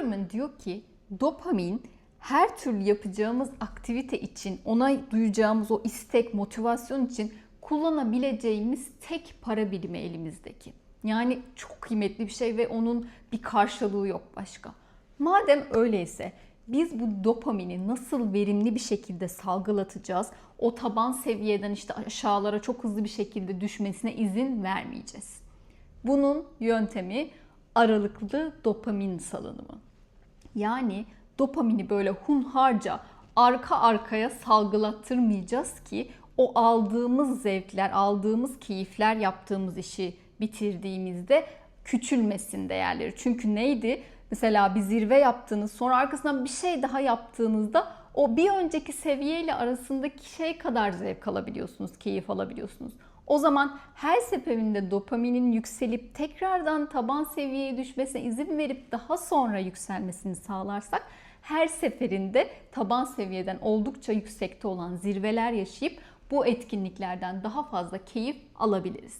Goleman diyor ki dopamin her türlü yapacağımız aktivite için, ona duyacağımız o istek, motivasyon için kullanabileceğimiz tek para birimi elimizdeki. Yani çok kıymetli bir şey ve onun bir karşılığı yok başka. Madem öyleyse biz bu dopamini nasıl verimli bir şekilde salgılatacağız? O taban seviyeden işte aşağılara çok hızlı bir şekilde düşmesine izin vermeyeceğiz. Bunun yöntemi aralıklı dopamin salınımı. Yani dopamini böyle hunharca arka arkaya salgılattırmayacağız ki o aldığımız zevkler, aldığımız keyifler yaptığımız işi bitirdiğimizde küçülmesin değerleri. Çünkü neydi? Mesela bir zirve yaptığınız, sonra arkasından bir şey daha yaptığınızda o bir önceki seviyeyle arasındaki şey kadar zevk alabiliyorsunuz, keyif alabiliyorsunuz. O zaman her seferinde dopaminin yükselip tekrardan taban seviyeye düşmesine izin verip daha sonra yükselmesini sağlarsak her seferinde taban seviyeden oldukça yüksekte olan zirveler yaşayıp bu etkinliklerden daha fazla keyif alabiliriz.